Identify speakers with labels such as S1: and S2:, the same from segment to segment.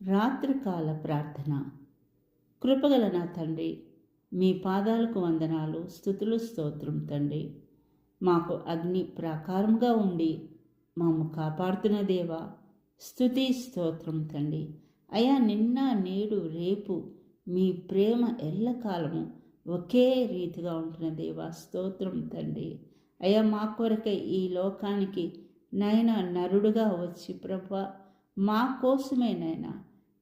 S1: రాత్రికాల ప్రార్థన. కృపగల నా తండ్రి మీ పాదాలకు వందనాలు స్థుతులు స్తోత్రం తండ్రి. మాకు అగ్ని ప్రాకారంగా ఉండి మాము కాపాడుతున్న దేవా స్థుతి స్తోత్రం తండ్రి. అయా నిన్న నేడు రేపు మీ ప్రేమ ఎల్లకాలము ఒకే రీతిగా ఉంటున్న దేవా స్తోత్రం తండ్రి. అయ్యా మా కొరకై ఈ లోకానికి నైనా నరుడుగా వచ్చి ప్రభా మా కోసమే నైనా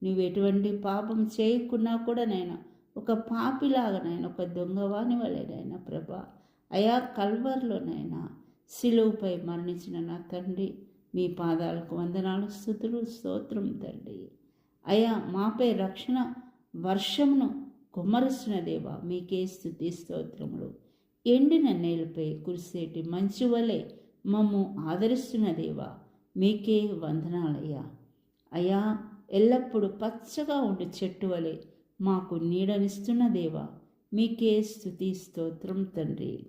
S1: నువ్వు ఎటువంటి పాపం చేయకున్నా కూడా నైనా ఒక పాపిలాగానైనా ఒక దొంగవాని వలెనైనా ప్రభా. అయా కల్వర్లోనైనా సిలువుపై మరణించిన నా తండ్రి మీ పాదాలకు వందనాలు స్థుతులు స్తోత్రం తండ్రి. అయా మాపై రక్షణ వర్షమును కుమ్మరిస్తున్న దేవా మీకే స్థుతి స్తోత్రములు. ఎండిన నేలపై కురిసేటి మంచి వలె మమ్ము ఆదరిస్తున్న దేవా మీకే వందనాలయ్యా. అయా ఎల్లప్పుడూ పచ్చగా ఉండే చెట్టు వలె. మాకు నీడనిస్తున్న దేవా మీకే స్థుతి స్తోత్రం తండ్రి.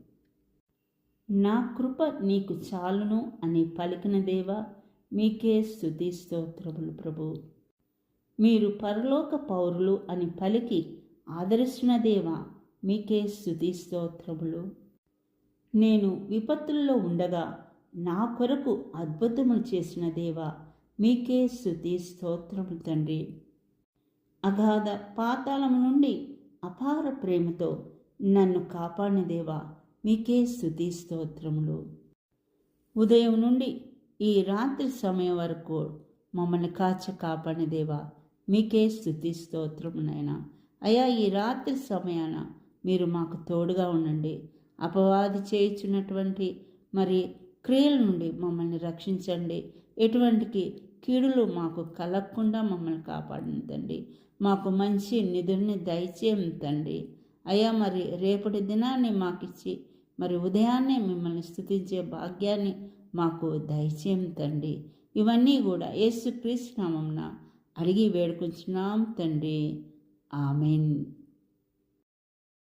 S1: నా కృప నీకు చాలును అని పలికిన దేవా మీకే స్థుతి స్తోత్రములు ప్రభు. మీరు పరలోక పౌరులు అని పలికి ఆదరిస్తున్న దేవా మీకే స్థుతి స్తోత్రములు. నేను విపత్తుల్లో ఉండగా నా కొరకు అద్భుతములు చేసిన దేవా మీకే స్థుతి స్తోత్రము తండ్రి. అగాధ పాతాళము నుండి అపార ప్రేమతో నన్ను కాపాడిన దేవా మీకే స్థుతి స్తోత్రములు. ఉదయం నుండి ఈ రాత్రి సమయం వరకు మమ్మల్ని కాచ కాపాడిన దేవా మీకే స్థుతి స్తోత్రమునైనా అయా ఈ రాత్రి సమయాన మీరు మాకు తోడుగా ఉండండి. అపవాది చేయించున్నటువంటి మరి క్రియల నుండి మమ్మల్ని రక్షించండి. ఎటువంటికి కీడులు మాకు కలగకుండా మమ్మల్ని కాపాడిందండి మాకు మంచి నిధుల్ని దయచేయం తండ్రి అయ్యా మరి రేపటి దినాన్ని మాకిచ్చి మరి ఉదయాన్నే మిమ్మల్ని స్థుతించే భాగ్యాన్ని మాకు దయచేయం తండ్రి ఇవన్నీ కూడా యేసు నామంన అడిగి వేడుకుంటున్నాం తండ్రి. ఆమెన్.